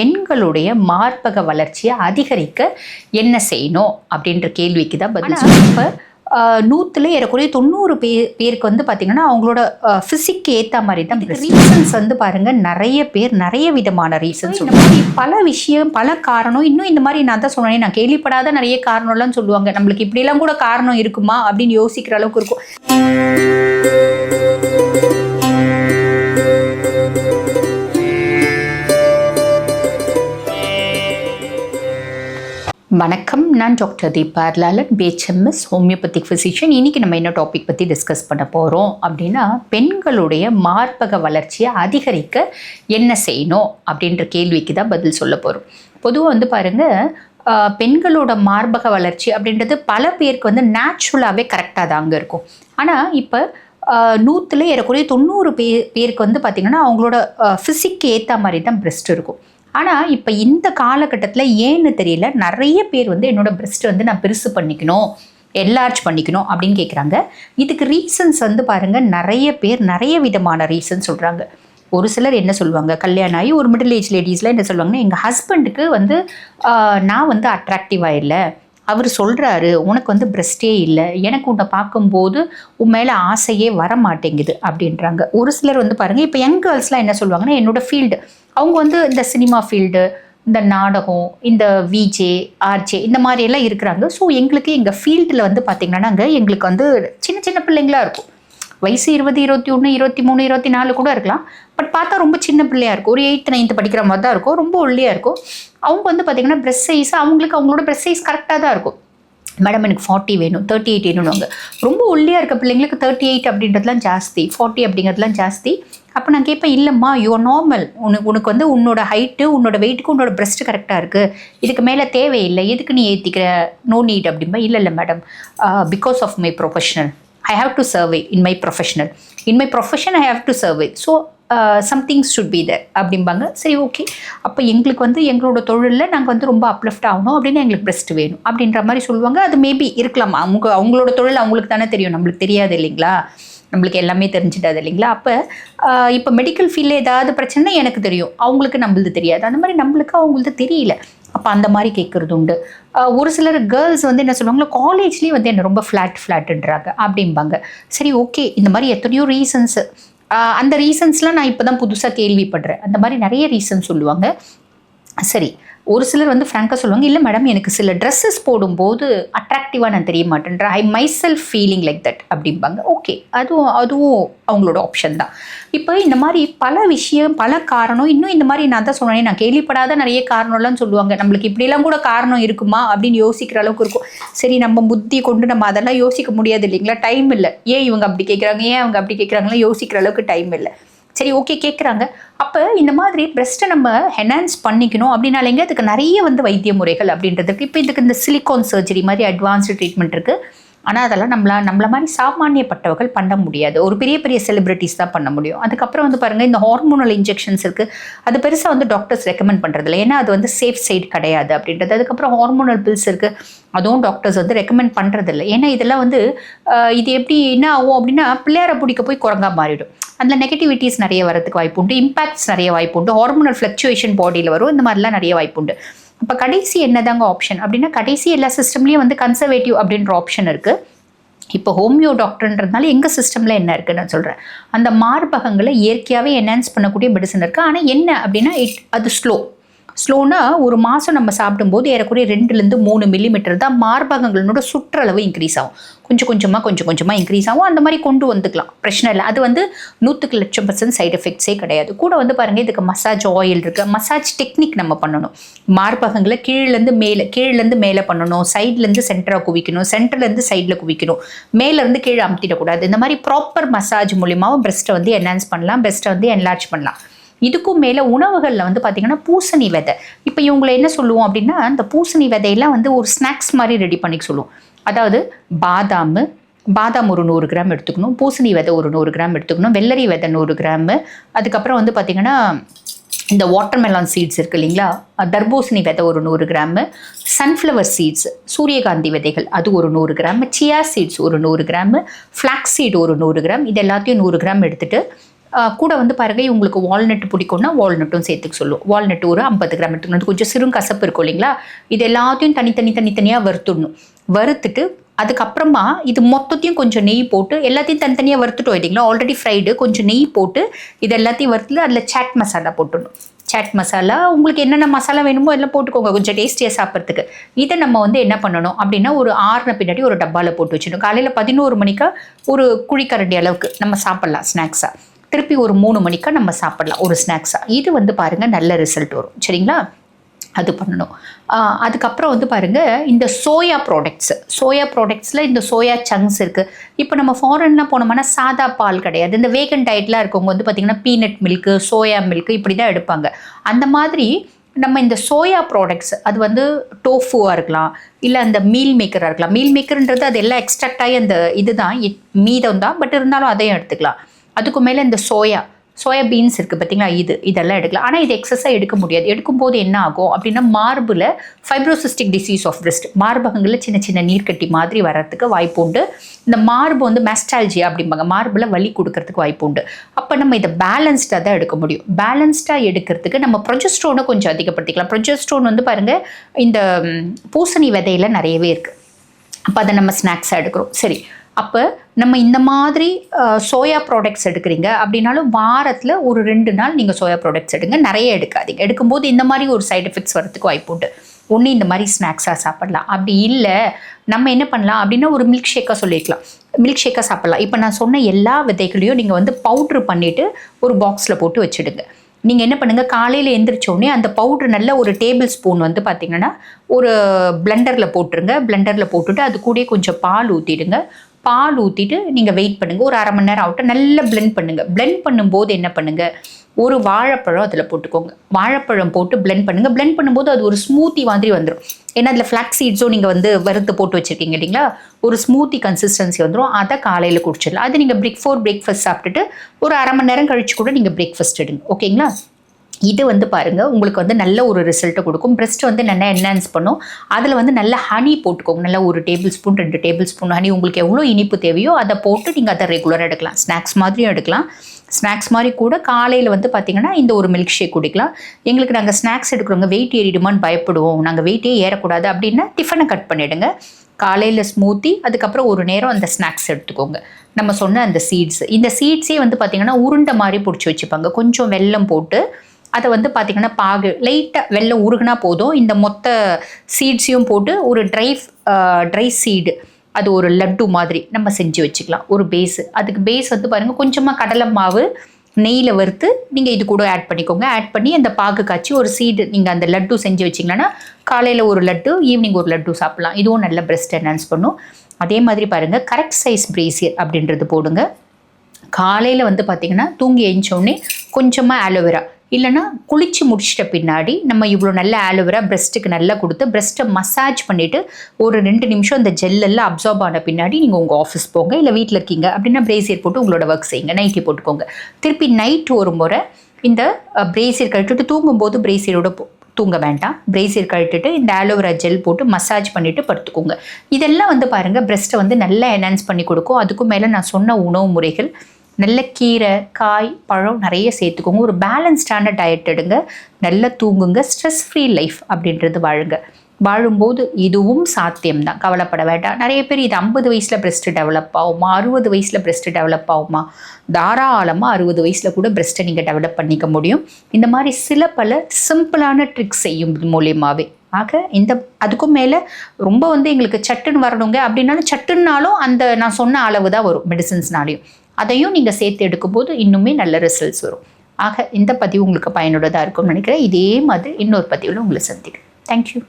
பெண்களுடைய மார்பக வளர்ச்சியை அதிகரிக்க என்ன செய்யணும் அப்படின்ற கேள்விக்கு தான் பதில் இப்போ நூற்றுல ஏறக்குறைய தொண்ணூறு பே பேருக்கு வந்து பார்த்திங்கன்னா அவங்களோட ஃபிசிக்கு ஏற்ற மாதிரி தான். ரீசன்ஸ் வந்து பாருங்கள் நிறைய பேர் நிறைய விதமான ரீசன்ஸ் இந்த மாதிரி பல விஷயம் பல காரணம் இன்னும் இந்த மாதிரி நான் தான் சொன்னேன் நான் கேள்விப்படாத நிறைய காரணம்லாம் சொல்லுவாங்க. நம்மளுக்கு இப்படிலாம் கூட காரணம் இருக்குமா அப்படின்னு யோசிக்கிற அளவுக்கு இருக்கும். வணக்கம். நான் doctor Deepa Lalan BHMS homeopathic physician இன்னைக்கு நம்ம என்ன டாபிக் பற்றி டிஸ்கஸ் பண்ண போகிறோம் அப்படின்னா பெண்களுடைய மார்பக வளர்ச்சியை அதிகரிக்க என்ன செய்யணும் அப்படின்ற கேள்விக்கு தான் பதில் சொல்ல போகிறோம் பொதுவாக வந்து பாருங்கள் பெண்களோட மார்பக வளர்ச்சி அப்படின்றது பல பேருக்கு வந்து நேச்சுரலாகவே கரெக்டாக தாங்க இருக்கும். ஆனால் இப்போ நூற்றுல ஏறக்குறைய தொண்ணூறு பே பேருக்கு வந்து பார்த்திங்கன்னா அவங்களோட ஃபிசிக்கு ஏற்ற மாதிரி தான் பிரெஸ்ட் இருக்கும். ஆனால் இப்போ இந்த காலகட்டத்தில் ஏன்னு தெரியல நிறைய பேர் வந்து என்னோட பிரெஸ்ட் வந்து நான் பெருசு பண்ணிக்கணும் என்லார்ஜ் பண்ணிக்கணும் அப்படின்னு கேட்குறாங்க இதுக்கு ரீசன்ஸ் வந்து பாருங்கள் நிறைய பேர் நிறைய விதமான ரீசன் சொல்கிறாங்க ஒரு சிலர் என்ன சொல்லுவாங்க கல்யாணம் ஆகி ஒரு மிடில் ஏஜ் லேடிஸில் என்ன சொல்லுவாங்கன்னா எங்கள் ஹஸ்பண்டுக்கு வந்து நான் வந்து அட்ராக்டிவாக இல்லை. அவர் சொல்கிறாரு உனக்கு வந்து பிரஸ்டே இல்லை. எனக்கு உன்னை பார்க்கும்போது உன் மேலே ஆசையே வர மாட்டேங்குது அப்படின்றாங்க. ஒரு சிலர் வந்து பாருங்கள் இப்போ யங் கேர்ள்ஸ்லாம் என்ன சொல்லுவாங்கன்னா என்னோடய ஃபீல்டு அவங்க வந்து இந்த சினிமா ஃபீல்டு இந்த நாடகம் இந்த விஜே ஆர்ஜே இந்த மாதிரியெல்லாம் இருக்கிறாங்க. ஸோ எங்களுக்கு எங்கள் ஃபீல்டில் வந்து பார்த்திங்கன்னா நாங்கள் எங்களுக்கு வந்து சின்ன சின்ன பிள்ளைங்களா இருக்கும். வயசு இருபது இருபத்தி ஒன்று இருபத்தி மூணு இருபத்தி நாலு கூட இருக்கலாம். பட் பார்த்தா ரொம்ப சின்ன பிள்ளையாக இருக்கும். ஒரு எயித்து நைன்த்து படிக்கிற மாதிரி தான் இருக்கும். ரொம்ப ஒல்லியாக இருக்கும். அவங்க வந்து பார்த்திங்கன்னா ப்ரெஸ் சைஸ் அவங்களுக்கு அவங்களோட ப்ரெஸ் சைஸ் கரெக்டாக தான் இருக்கும். மேடம் எனக்கு ஃபார்ட்டி வேணும் தேர்ட்டி எயிட் வேணும்னு ரொம்ப ஒல்லியாக இருக்க பிள்ளைங்களுக்கு தேர்ட்டி எயிட் அப்படின்றதுலாம் ஜாஸ்தி. ஃபார்ட்டி அப்படிங்கிறதுலாம் ஜாஸ்தி. அப்போ நான் கேட்பேன் இல்லைம்மா யூ நார்மல் உனக்கு உனக்கு வந்து உன்னோட ஹைட்டு உன்னோட வெயிட்டுக்கு உன்னோட பிரஸ்ட் கரெக்டாக இருக்குது இதுக்கு மேலே தேவையில்லை. எதுக்கு நீ ஏற்றிக்கிற நோ நீட் அப்படிம்பா இல்லை இல்லை madam because of my professional I have to survey in my professional in my profession I have to survey so somethings should be there. அப்படிம்பாங்க. சரி ஓகே அப்போ எங்களுக்கு வந்து எங்களோட தொழிலில் நாங்கள் வந்து ரொம்ப அப்லிஃப்ட் ஆகணும் அப்படின்னு எங்களுக்கு பெஸ்ட் வேணும். அப்படின்ற மாதிரி சொல்லுவாங்க. அது மேபி இருக்கலாம். அவங்க அவங்களோட தொழில் அவங்களுக்கு தானே தெரியும். நம்மளுக்கு தெரியாது இல்லைங்களா? நம்மளுக்கு எல்லாமே தெரிஞ்சிடாது இல்லைங்களா? அப்போ இப்போ மெடிக்கல் ஃபீல்டில் ஏதாவது பிரச்சனை எனக்கு தெரியும். அவங்களுக்கு நம்மளுது தெரியாது. அந்த மாதிரி நம்மளுக்கு அவங்களுக்கு தெரியல. அப்போ அந்த மாதிரி கேட்குறது உண்டு. ஒரு சிலர் கேர்ள்ஸ் வந்து என்ன சொல்லுவாங்களோ காலேஜ்லேயும் வந்து என்ன ரொம்ப ஃப்ளாட் ஃப்ளாட்டுன்றாங்க அப்படிம்பாங்க. சரி ஓகே இந்த மாதிரி எத்தனையோ ரீசன்ஸ் அந்த ரீசன்ஸ்லாம் நான் இப்போ தான் புதுசாக கேள்விப்படுறேன். அந்த மாதிரி நிறைய ரீசன் சொல்லுவாங்க. சரி ஒரு சிலர் வந்து ஃப்ராங்காக சொல்லுவாங்க இல்லை மேடம் எனக்கு சில ட்ரெஸ்ஸஸ் போடும்போது அட்ராக்டிவாக நான் தெரிய மாட்டேன்றேன் I myself feeling like that அப்படிம்பாங்க. ஓகே அதுவும் அதுவும் அவங்களோட ஆப்ஷன் தான். இப்போ இந்த மாதிரி பல விஷயம் பல காரணம் இன்னும் இந்த மாதிரி நான் தான் சொன்னேன் நான் கேள்விப்படாத நிறைய காரணம்லாம் சொல்லுவாங்க. நம்மளுக்கு இப்படிலாம் கூட காரணம் இருக்குமா அப்படின்னு யோசிக்கிற அளவுக்கு இருக்கும். சரி நம்ம புத்தி கொண்டு நம்ம அதெல்லாம் யோசிக்க முடியாது இல்லைங்களா? டைம் இல்லை. ஏன் இவங்க அப்படி கேட்குறாங்க ஏன் அவங்க அப்படி கேட்குறாங்களா யோசிக்கிற அளவுக்கு டைம் இல்லை. சரி ஓகே கேட்குறாங்க அப்போ இந்த மாதிரி பிரஸ்ட்டை நம்ம ஹெனான்ஸ் பண்ணிக்கணும் அப்படின்னாலேங்க அதுக்கு நிறைய வந்து வைத்திய முறைகள் அப்படின்றதுக்கு இப்போ இதுக்கு இந்த சிலிகான் சர்ஜரி மாதிரி அட்வான்ஸ்டு ட்ரீட்மெண்ட் இருக்குது ஆனால் அதெல்லாம் நம்மளா நம்மள மாதிரி சாமானியப்பட்டவர்கள் பண்ண முடியாது. ஒரு பெரிய பெரிய செலிப்ரிட்டிஸ் தான் பண்ண முடியும். அதுக்கப்புறம் வந்து பாருங்கள் இந்த ஹார்மோனல் இன்ஜெக்ஷன்ஸ் இருக்குது அது பெருசாக வந்து டாக்டர்ஸ் ரெக்கமெண்ட் பண்ணுறதில்ல ஏன்னா அது வந்து சேஃப் சைடு கிடையாது அப்படின்றது. அதுக்கப்புறம் ஹார்மோனல் பில்ஸ் இருக்குது அதுவும் டாக்டர்ஸ் வந்து ரெக்கமெண்ட் பண்ணுறதில்ல ஏன்னா இதெல்லாம் வந்து இது எப்படி என்ன ஆகும் அப்படின்னா பிள்ளையாரை பிடிக்க போய் குரங்கா மாறிடும். அதில் நெகட்டிவிட்டிஸ் நிறைய வரதுக்கு வாய்ப்பு உண்டு இம்பாக்ட்ஸ் நிறைய வாய்ப்பு உண்டு ஹார்மோனல் ஃப்ளக்சுவேஷன் பாடியில் வரும். இந்த மாதிரிலாம் நிறைய வாய்ப்பு உண்டு அப்போ கடைசி என்னதாங்க ஆப்ஷன் அப்படின்னா கடைசி எல்லா சிஸ்டம்லேயும் வந்து கன்சர்வேட்டிவ் அப்படின்ற ஆப்ஷன் இருக்குது இப்போ ஹோமியோ டாக்டர்ன்றதுனால எங்கள் சிஸ்டமில் என்ன இருக்குன்னு நான் சொல்கிறேன் அந்த மார்பகங்களை இயற்கையாகவே என்ஹான்ஸ் பண்ணக்கூடிய மெடிசன் இருக்குது ஆனால் என்ன அப்படின்னா இட் அது ஸ்லோ ஸ்லோனா ஒரு மாதம் நம்ம சாப்பிடும்போது ஏறக்குறைய ரெண்டுலேருந்து மூணு மில்லிமீட்டர் தான் மார்பகங்களோட சுற்றளவு இன்க்ரீஸ் ஆகும். கொஞ்சம் கொஞ்சமாக கொஞ்சம் கொஞ்சமாக இன்க்ரீஸ் ஆகும். அந்த மாதிரி கொண்டு வந்துக்கலாம். பிரச்சனை இல்லை. அது வந்து நூற்றுக்கு லட்சம் பர்சன்ட் சைடு எஃபெக்ட்ஸே கிடையாது. கூட வந்து பாருங்கள் இதுக்கு மசாஜ் ஆயில் இருக்குது மசாஜ் டெக்னிக் நம்ம பண்ணணும். மார்பகங்களை கீழேருந்து மேலே கீழேருந்து மேலே பண்ணணும். சைட்லேருந்து சென்டராக குவிக்கணும். சென்டர்லேருந்து சைடில் குவிக்கணும். மேலேருந்து கீழே அமுத்திடக்கூடாது. இந்த மாதிரி ப்ராப்பர் மசாஜ் மூலியமாகவும் பிரஸ்ட்டை வந்து என்ஹான்ஸ் பண்ணலாம். பிரஸ்ட்டை வந்து என்லார்ஜ் பண்ணலாம். இதுக்கும் மேலே உணவுகளில் வந்து பார்த்திங்கன்னா பூசணி விதை. இப்போ இவங்களை என்ன சொல்லுவோம் அப்படின்னா அந்த பூசணி விதையெல்லாம் வந்து ஒரு ஸ்நாக்ஸ் மாதிரி ரெடி பண்ணிக்க சொல்லுவோம். அதாவது பாதாம் பாதாம் ஒரு நூறு கிராம் எடுத்துக்கணும் பூசணி விதை ஒரு நூறு கிராம் எடுத்துக்கணும் வெள்ளரி விதை நூறு கிராமு அதுக்கப்புறம் வந்து பார்த்திங்கன்னா இந்த வாட்டர்மெலான் சீட்ஸ் இருக்கு இல்லைங்களா? தர்பூசணி விதை ஒரு நூறு கிராமு சன்ஃப்ளவர் சீட்ஸ் சூரியகாந்தி விதைகள் அது ஒரு நூறு கிராம் சியா சீட்ஸ் ஒரு நூறு கிராமு ஃப்ளாக்ஸ் சீட் ஒரு நூறு கிராம் இது எல்லாத்தையும் நூறு கிராம் எடுத்துகிட்டு கூட வந்து பாருங்க உங்களுக்கு வால்நட் பிடிக்கும்னா வால்நட்டும் சேர்த்துக்க சொல்லுவோம் வால்நட் ஒரு ஐம்பது கிராம் எடுத்துக்கணும். கொஞ்சம் சிறு கசப்பு இருக்கும் இல்லைங்களா? இது எல்லாத்தையும் தனித்தனி தனித்தனியாக வறுத்துடணும். வறுத்துட்டு அதுக்கப்புறமா இது மொத்தத்தையும் கொஞ்சம் நெய் போட்டு எல்லாத்தையும் தனித்தனியாக வறுத்துட்டோம் இல்லைங்களா? ஆல்ரெடி ஃப்ரைடு கொஞ்சம் நெய் போட்டு இது எல்லாத்தையும் வறுத்துல அதில் சாட் மசாலா போட்டுடணும். சாட் மசாலா உங்களுக்கு என்னென்ன மசாலா வேணுமோ எல்லாம் போட்டுக்கோங்க. கொஞ்சம் டேஸ்டியாக சாப்பிட்றதுக்கு. இதை நம்ம வந்து என்ன பண்ணணும் அப்படின்னா ஒரு ஆறுன பின்னாடி ஒரு டப்பாவில் போட்டு வச்சிடணும். காலையில் பதினோரு மணிக்கா ஒரு குழிக்கரண்டி அளவுக்கு நம்ம சாப்பிட்லாம் ஸ்நாக்ஸாக திருப்பி ஒரு மூணு மணிக்காக நம்ம சாப்பிட்லாம் ஒரு ஸ்நாக்ஸாக இது வந்து பாருங்கள் நல்ல ரிசல்ட் வரும். சரிங்களா? அது பண்ணணும். அதுக்கப்புறம் வந்து பாருங்கள் இந்த சோயா ப்ராடக்ட்ஸு சோயா ப்ராடக்ட்ஸில் இந்த சோயா சங்க்ஸ் இருக்குது இப்போ நம்ம ஃபாரின்லாம் போனோம்னா சாதா பால் கிடையாது. இந்த வேகன் டயட்லாம் இருக்கவங்க வந்து பார்த்திங்கன்னா பீனட் மில்க்கு சோயா மில்க்கு இப்படி தான் எடுப்பாங்க. அந்த மாதிரி நம்ம இந்த சோயா ப்ராடக்ட்ஸ் அது வந்து டோஃபுவாக இருக்கலாம் இல்லை அந்த மீல் மேக்கராக இருக்கலாம். மீல் மேக்கர்ன்றது அது எல்லாம் எக்ஸ்ட்ராக்ட் ஆகி அந்த இதுதான் மீதம் தான். பட் இருந்தாலும் அதையும் எடுத்துக்கலாம். அதுக்கு மேலே இந்த சோயா சோயா பீன்ஸ் இருக்குது பார்த்தீங்களா இது இதெல்லாம் எடுக்கலாம். ஆனால் இது எக்ஸஸாக எடுக்க முடியாது. எடுக்கும்போது என்ன ஆகும் அப்படின்னா மார்பில் ஃபைப்ரோசிஸ்டிக் டிசீஸ் ஆஃப் பிரெஸ்ட் மார்பகங்களில் சின்ன சின்ன நீர்க்கட்டி மாதிரி வர்றதுக்கு வாய்ப்பு உண்டு. இந்த மார்பு வந்து மெஸ்டாலஜி அப்படிம்பாங்க. மார்பில் வலி கொடுக்கறதுக்கு வாய்ப்பு உண்டு. அப்போ நம்ம இதை பேலன்ஸ்டாக தான் எடுக்க முடியும். பேலன்ஸ்டாக எடுக்கிறதுக்கு நம்ம ப்ரொஜெஸ்ட்ரோனை கொஞ்சம் அதிகப்படுத்திக்கலாம். ப்ரொஜெஸ்ட்ரோன் வந்து பாருங்கள் இந்த பூசணி விதையில் நிறையவே இருக்குது அப்போ அதை நம்ம ஸ்நாக்ஸாக எடுக்கிறோம். சரி. அப்போ நம்ம இந்த மாதிரி சோயா ப்ராடக்ட்ஸ் எடுக்கிறீங்க. அப்படின்னாலும் வாரத்தில் ஒரு ரெண்டு நாள் நீங்கள் சோயா ப்ராடக்ட்ஸ் எடுங்க. நிறைய எடுக்காதீங்க. எடுக்கும்போது இந்த மாதிரி ஒரு சைடு எஃபெக்ட்ஸ் வரதுக்கு வாய்ப்பு உண்டு. ஒன்று இந்த மாதிரி ஸ்நாக்ஸாக சாப்பிடலாம். அப்படி இல்லை நம்ம என்ன பண்ணலாம் அப்படின்னா ஒரு மில்க் ஷேக்காக சொல்லிக்கலாம் மில்க் ஷேக்காக சாப்பிட்லாம். இப்போ நான் சொன்ன எல்லா விதைகளையும் நீங்கள் வந்து பவுட்ரு பண்ணிவிட்டு ஒரு பாக்ஸில் போட்டு வச்சுடுங்க. நீங்கள் என்ன பண்ணுங்கள் காலையில் எந்திரிச்சோடனே அந்த பவுட்ரு நல்ல ஒரு டேபிள் ஸ்பூன் வந்து பார்த்திங்கன்னா ஒரு பிளெண்டரில் போட்டுருங்க. பிளெண்டரில் போட்டுட்டு அது கூட கொஞ்சம் பால் ஊற்றிடுங்க பால் ஊற்றிட்டு நீங்கள் வெயிட் பண்ணுங்கள் ஒரு அரை மணி நேரம் ஆகட்டும். நல்லா பிளெண்ட் பண்ணுங்கள் பிளெண்ட் பண்ணும்போது என்ன பண்ணுங்கள் ஒரு வாழைப்பழம் அதில் போட்டுக்கோங்க. வாழைப்பழம் போட்டு பிளெண்ட் பண்ணுங்கள் பிளெண்ட் பண்ணும்போது அது ஒரு ஸ்மூத்தி மாதிரி வந்துடும் ஏன்னா அதில் ஃப்ளாக் சீட்ஸும் நீங்கள் வந்து வறுத்து போட்டு வச்சுருக்கீங்க இல்லைங்களா? ஒரு ஸ்மூத்தி கன்சிஸ்டன்சி வந்துடும் அதை காலையில் குடிச்சிடலாம். அது நீங்கள் பிரிக் ஃபோர் பிரேக்ஃபாஸ்ட் சாப்பிட்டுட்டு ஒரு அரை மணி நேரம் கழிச்சு கூட நீங்கள் பிரேக்ஃபாஸ்ட் எடுங்க. ஓகேங்களா இது வந்து பாருங்கள் உங்களுக்கு வந்து நல்ல ஒரு ரிசல்ட்டை கொடுக்கும். பிரஸ்ட் வந்து நல்லா என்ஹான்ஸ் பண்ணும். அதில் வந்து நல்ல ஹனி போட்டுக்கோங்க. நல்லா ஒரு டேபிள் ஸ்பூன் ரெண்டு டேபிள் ஸ்பூன் ஹனி உங்களுக்கு எவ்வளோ இனிப்பு தேவையோ அதை போட்டு நீங்கள் அதை ரெகுலராக எடுக்கலாம். ஸ்நாக்ஸ் மாதிரியும் எடுக்கலாம். ஸ்நாக்ஸ் மாதிரி கூட காலையில் வந்து பார்த்திங்கன்னா இந்த ஒரு மில்க் ஷேக் குடிக்கலாம். எங்களுக்கு நாங்கள் ஸ்நாக்ஸ் எடுக்கிறோங்க வெயிட் ஏறிடுமான்னு பயப்படுவோம். நாங்கள் வெயிட்டே ஏறக்கூடாது அப்படின்னா டிஃபனை கட் பண்ணிவிடுங்க காலையில் ஸ்மூத்தி அதுக்கப்புறம் ஒரு நேரம் அந்த ஸ்நாக்ஸ் எடுத்துக்கோங்க. நம்ம சொன்ன அந்த சீட்ஸ் இந்த சீட்ஸே வந்து பார்த்திங்கன்னா உருண்டை மாதிரி பிடிச்சி வச்சுப்பாங்க. கொஞ்சம் வெல்லம் போட்டு அதை வந்து பார்த்திங்கன்னா பாகு லைட்டாக வெள்ளம் உருகுனா போதும். இந்த மொத்த சீட்ஸையும் போட்டு ஒரு ட்ரை ட்ரை சீடு அது ஒரு லட்டு மாதிரி நம்ம செஞ்சு வச்சுக்கலாம். ஒரு பேஸு அதுக்கு பேஸ் வந்து பாருங்கள் கொஞ்சமாக கடலை மாவு நெய்யில் வறுத்து நீங்கள் இது கூட ஆட் பண்ணிக்கோங்க. ஆட் பண்ணி அந்த பாகு காய்ச்சி ஒரு சீடு நீங்கள் அந்த லட்டு செஞ்சு வச்சிங்கன்னா காலையில் ஒரு லட்டு ஈவினிங் ஒரு லட்டு சாப்பிட்லாம். இதுவும் நல்ல பிரெஸ்ட் என்ஹான்ஸ் பண்ணும். அதே மாதிரி பாருங்கள் கரெக்ட் சைஸ் பிரேசியர் அப்படின்றது போடுங்க. காலையில் வந்து பார்த்திங்கன்னா தூங்கி எழுந்தோடனே கொஞ்சமாக ஆலோவேரா இல்லைனா குளித்து முடிச்சிட்ட பின்னாடி நம்ம இவ்வளோ நல்ல ஆலோவேரா பிரஸ்ட்டுக்கு நல்லா கொடுத்து பிரஸ்ட்டை மசாஜ் பண்ணிவிட்டு ஒரு ரெண்டு நிமிஷம் அந்த ஜெல்லெல்லாம் அப்சார்ப் ஆன பின்னாடி நீங்கள் உங்கள் ஆஃபீஸ் போங்க இல்லை வீட்டில் இருக்கீங்க அப்படின்னா பிரேசியர் போட்டு உங்களோட ஒர்க் செய்யுங்க நைட்டி போட்டுக்கோங்க. திருப்பி நைட் ஒரு முறை இந்த பிரேசியர் கழிட்டுட்டு தூங்கும்போது பிரேசியரோட தூங்க வேண்டாம். பிரேசியர் கழட்டுட்டு இந்த ஆலோவேரா ஜெல் போட்டு மசாஜ் பண்ணிவிட்டு படுத்துக்கோங்க. இதெல்லாம் வந்து பாருங்கள் பிரஸ்ட்டை வந்து நல்லா என்ஹான்ஸ் பண்ணி கொடுக்கும். அதுக்கும் மேலே நான் சொன்ன உணவு முறைகள் நல்ல கீரை காய் பழம் நிறைய சேர்த்துக்கோங்க. ஒரு பேலன்ஸ்டான டயட் எடுங்க. நல்லா தூங்குங்க. ஸ்ட்ரெஸ் ஃப்ரீ லைஃப் அப்படின்றது வாழுங்க. வாழும்போது இதுவும் சாத்தியம்தான். கவலைப்பட வேண்டாம். நிறைய பேர் இது ஐம்பது வயசில் பிரெஸ்ட்டு டெவலப் ஆகுமா? அறுபது வயசில் பிரெஸ்ட்டு டெவலப் ஆகுமா? தாராளமாக அறுபது வயசில் கூட பிரெஸ்ட்டை நீங்கள் டெவலப் பண்ணிக்க முடியும். இந்த மாதிரி சில பல சிம்பிளான ட்ரிக்ஸ் செய்யும் மூலியமாகவே ஆக இந்த அதுக்கும் மேலே ரொம்ப வந்து எங்களுக்கு சட்டுன்னு வரணுங்க. அப்படின்னாலும் சட்டுன்னாலும் அந்த நான் சொன்ன அளவு தான் வரும். மெடிசன்ஸ்னாலையும் அதையும் நீங்கள் சேர்த்து எடுக்கும்போது இன்னுமே நல்ல ரிசல்ட்ஸ் வரும். ஆக இந்த பதிவு உங்களுக்கு பயனுள்ளதாக இருக்கும்னு நினைக்கிறேன். இதே மாதிரி இன்னொரு பதிவில் உங்களை சந்திக்கிறேன். தேங்க்யூ